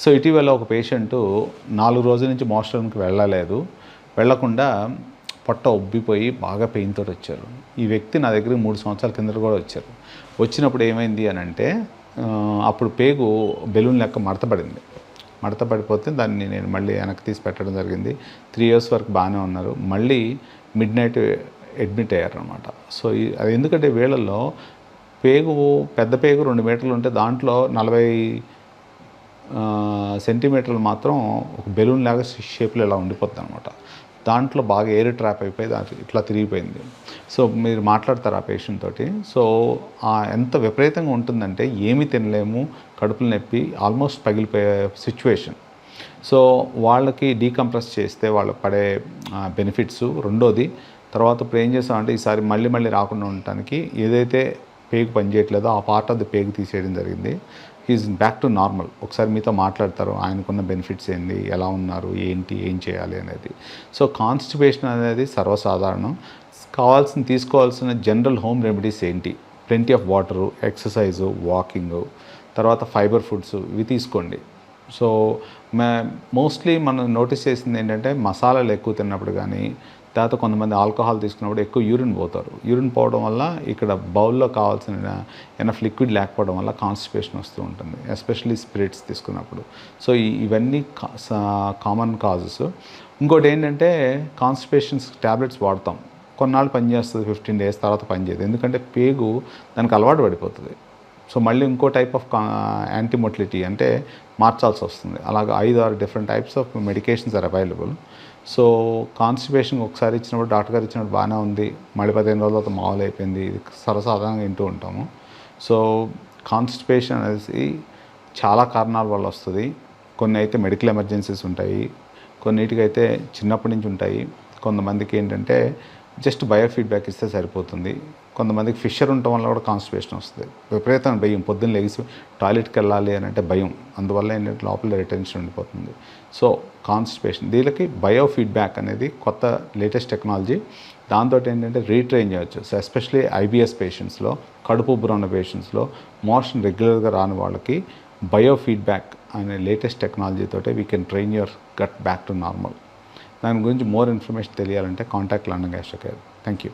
So ఇటీవల ఒక patient నాలుగు రోజుల నుంచి మోస్టర్కి వెళ్ళలేదు. వెళ్ళకుండా పొట్ట ఉబ్బిపోయి బాగా పెయిన్ తోటి వచ్చారు. ఈ వ్యక్తి నా దగ్గర మూడు సంవత్సరాల కింద కూడా వచ్చారు. వచ్చినప్పుడు ఏమైంది అని అంటే అప్పుడు పేగు బెలూన్ లెక్క మడతపడింది. మడత పడిపోతే దాన్ని నేను మళ్ళీ వెనక్కి తీసి పెట్టడం జరిగింది. త్రీ ఇయర్స్ వరకు బాగానే ఉన్నారు. మళ్ళీ మిడ్ నైట్ అడ్మిట్ అయ్యారనమాట సో ఈ- అది ఎందుకంటే వీళ్ళల్లో పేగు పెద్ద పేగు రెండు మీటర్లు ఉంటే దాంట్లో నలభై సెంటీమీటర్లు మాత్రం ఒక బెలూన్ లాగా షేప్లో ఇలా ఉండిపోద్ది అనమాట దాంట్లో బాగా ఎయిర్ ట్రాప్ అయిపోయి దాంట్లో ఇట్లా తిరిగిపోయింది. సో మీరు మాట్లాడతారు ఆ పేషెంట్ తోటి. సో ఎంత విపరీతంగా ఉంటుందంటే ఏమీ తినలేము కడుపులు నొప్పి ఆల్మోస్ట్ పగిలిపోయే సిచ్యువేషన్ సో వాళ్ళకి డీకంప్రెస్ చేస్తే వాళ్ళు పడే బెనిఫిట్స్ రెండోది. తర్వాత ఇప్పుడు ఏం చేస్తామంటే ఈసారి మళ్ళీ మళ్ళీ రాకుండా ఉండటానికి ఏదైతే పేగు పనిచేయట్లేదో ఆ పార్ట్ ఆఫ్ ది పేగు తీసేయడం జరిగింది. హీఈస్ బ్యాక్ టు నార్మల్ ఒకసారి మీతో మాట్లాడతారు ఆయనకున్న బెనిఫిట్స్ ఏంటి ఎలా ఉన్నారు ఏంటి ఏం చేయాలి అనేది. సో కాన్స్టిపేషన్ అనేది సర్వసాధారణం. కావాల్సిన తీసుకోవాల్సిన జనరల్ హోమ్ రెమెడీస్ ఏంటి? Plenty of water exercise walking తర్వాత ఫైబర్ ఫుడ్స్ ఇవి తీసుకోండి. సో మే మోస్ట్లీ మనం నోటీస్ చేసింది ఏంటంటే మసాలాలు ఎక్కువ తిన్నప్పుడు కానీ తర్వాత కొంతమంది ఆల్కహాల్ తీసుకున్నప్పుడు ఎక్కువ యూరిన్ పోతారు. యూరిన్ పోవడం వల్ల ఇక్కడ బౌల్లో కావాల్సిన ఎనఫ్ లిక్విడ్ లేకపోవడం వల్ల కాన్స్టిపేషన్ వస్తూ ఉంటుంది ఎస్పెషల్లీ స్పిరిట్స్ తీసుకున్నప్పుడు. సో ఇవన్నీ కామన్ కాజెస్. ఇంకోటి ఏంటంటే కాన్స్టిపేషన్స్ ట్యాబ్లెట్స్ వాడతాం. కొన్నాళ్ళు పనిచేస్తుంది ఫిఫ్టీన్ డేస్ తర్వాత పనిచేయదు. ఎందుకంటే పేగు దానికి అలవాటు పడిపోతుంది. సో మళ్ళీ ఇంకో టైప్ ఆఫ్ యాంటీమోటిలిటీ అంటే మార్చాల్సి వస్తుంది. అలాగా ఐదు ఆరు different types of medications are available so constipation ఒకసారి ఇచ్చినప్పుడు డాక్టర్ గారు ఇచ్చినప్పుడు బాగానే ఉంది. మళ్ళీ పదిహేను రోజుల తర్వాత మామూలు అయిపోయింది. ఇది సర్వసాధారణంగా వింటూ ఉంటాము. సో కాన్స్టిపేషన్ అనేది చాలా కారణాల వల్ల వస్తుంది. కొన్ని అయితే మెడికల్ ఎమర్జెన్సీస్ ఉంటాయి. కొన్నిటికైతే చిన్నప్పటి నుంచి ఉంటాయి. కొంతమందికి ఏంటంటే జస్ట్ బయో ఫీడ్బ్యాక్ ఇస్తే సరిపోతుంది. కొంతమందికి ఫిషర్ ఉండటం వల్ల కూడా కాన్స్టిపేషన్ వస్తుంది. విపరీతమైన భయం. పొద్దున్న లెగిసి టాయిలెట్కి వెళ్ళాలి అని అంటే భయం. అందువల్ల ఏంటంటే లోపల రిటెన్షన్ ఉండిపోతుంది. So constipation. దీనికి బయో ఫీడ్బ్యాక్ అనేది కొత్త లేటెస్ట్ టెక్నాలజీ. దాంతో ఏంటంటే రీట్రైన్ చేయొచ్చు. సో ఎస్పెషలీ ఐబిఎస్ పేషెంట్స్లో కడుపు ఉబ్బరం ఉన్న పేషెంట్స్లో మోషన్ రెగ్యులర్గా రాని వాళ్ళకి బయో ఫీడ్బ్యాక్ అనే latest technology we can train your gut back to normal దాని గురించి మోర్ ఇన్ఫర్మేషన్ తెలియాలంటే contact London gastro care thank you